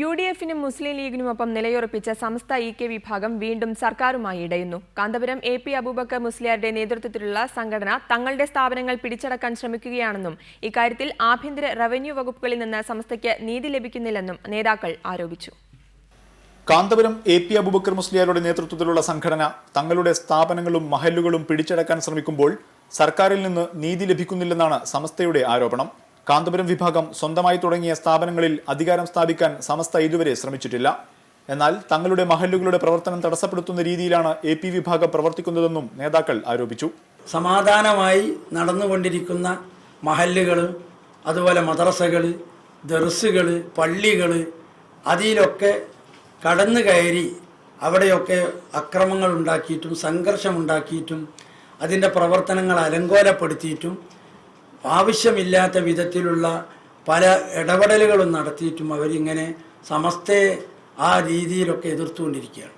U D എഫിനും മുസ്ലിം ലീഗിനുമൊപ്പം നിലയുറപ്പിച്ച സമസ്ത E K വിഭാഗം വീണ്ടും സർക്കാരുമായി ഇടയുന്നു. കാന്തപുരം എ പി അബൂബക്കർ മുസ്ലിയാരുടെ നേതൃത്വത്തിലുള്ള സംഘടന തങ്ങളുടെ സ്ഥാപനങ്ങൾ പിടിച്ചടക്കാൻ ശ്രമിക്കുകയാണെന്നും ഇക്കാര്യത്തിൽ ആഭ്യന്തര റവന്യൂ വകുപ്പുകളിൽ നിന്ന് സംസ്ഥയ്ക്ക് നീതി ലഭിക്കുന്നില്ലെന്നും നേതാക്കൾ ആരോപിച്ചു. കാന്തപുരം എ പി അബൂബക്കർ മുസ്ലിയാരുടെ നേതൃത്വത്തിലുള്ള സംഘടന തങ്ങളുടെ സ്ഥാപനങ്ങളും മഹലുകളും പിടിച്ചടക്കാൻ ശ്രമിക്കുമ്പോൾ സർക്കാരിൽ നിന്ന് നീതി ലഭിക്കുന്നില്ലെന്നാണ് സമസ്തയുടെ ആരോപണം. കാന്തപുരം വിഭാഗം സ്വന്തമായി തുടങ്ങിയ സ്ഥാപനങ്ങളിൽ അധികാരം സ്ഥാപിക്കാൻ സമസ്ത ഇതുവരെ ശ്രമിച്ചിട്ടില്ല. എന്നാൽ തങ്ങളുടെ മഹല്ലുകളുടെ പ്രവർത്തനം തടസ്സപ്പെടുത്തുന്ന രീതിയിലാണ് എ പി വിഭാഗം പ്രവർത്തിക്കുന്നതെന്നും നേതാക്കൾ ആരോപിച്ചു. സമാധാനമായി നടന്നുകൊണ്ടിരിക്കുന്ന മഹല്ലുകൾ അതുപോലെ മദ്രസകൾ ദർസുകൾ പള്ളികൾ അതിലൊക്കെ കടന്നു കയറി അവിടെയൊക്കെ അക്രമങ്ങൾ ഉണ്ടാക്കിയിട്ടും സംഘർഷമുണ്ടാക്കിയിട്ടും അതിന്റെ പ്രവർത്തനങ്ങൾ അലങ്കോലപ്പെടുത്തിയിട്ടും ആവശ്യമില്ലാത്ത വിധത്തിലുള്ള പല ഇടപെടലുകളും നടത്തിയിട്ടും അവരിങ്ങനെ സമസ്തയെ ആ രീതിയിലൊക്കെ എതിർത്തുകൊണ്ടിരിക്കുകയാണ്.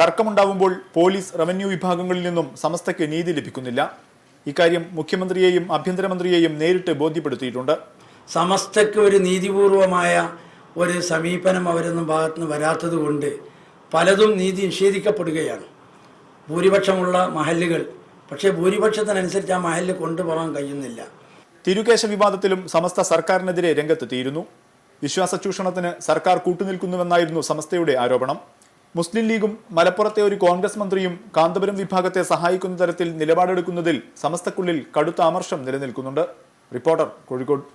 തർക്കമുണ്ടാവുമ്പോൾ പോലീസ് റവന്യൂ വിഭാഗങ്ങളിൽ നിന്നും സമസ്തയ്ക്ക് നീതി ലഭിക്കുന്നില്ല. ഇക്കാര്യം മുഖ്യമന്ത്രിയെയും ആഭ്യന്തരമന്ത്രിയെയും നേരിട്ട് ബോധ്യപ്പെടുത്തിയിട്ടുണ്ട്. സമസ്തയ്ക്ക് ഒരു നീതിപൂർവമായ ഒരു സമീപനം അവരൊന്നും ഭാഗത്തുനിന്ന് വരാത്തത് കൊണ്ട് പലതും നീതി നിഷേധിക്കപ്പെടുകയാണ്. ഭൂരിപക്ഷമുള്ള മഹല്ലുകൾ. പക്ഷേ ഭൂരിപക്ഷത്തിനനുസരിച്ച് ആ മഹല്ല് കൊണ്ടുപോകാൻ കഴിയുന്നില്ല. തിരുകേശ വിവാദത്തിലും സമസ്ത സർക്കാരിനെതിരെ രംഗത്തെത്തിയിരുന്നു. വിശ്വാസ ചൂഷണത്തിന് സർക്കാർ കൂട്ടുനിൽക്കുന്നുവെന്നായിരുന്നു സമസ്തയുടെ ആരോപണം. മുസ്ലിം ലീഗും മലപ്പുറത്തെ ഒരു കോൺഗ്രസ് മന്ത്രിയും കാന്തപുരം വിഭാഗത്തെ സഹായിക്കുന്ന തരത്തിൽ നിലപാടെടുക്കുന്നതിൽ സമസ്തക്കുള്ളിൽ കടുത്ത അമർഷം നിലനിൽക്കുന്നുണ്ട്. റിപ്പോർട്ടർ കോഴിക്കോട്.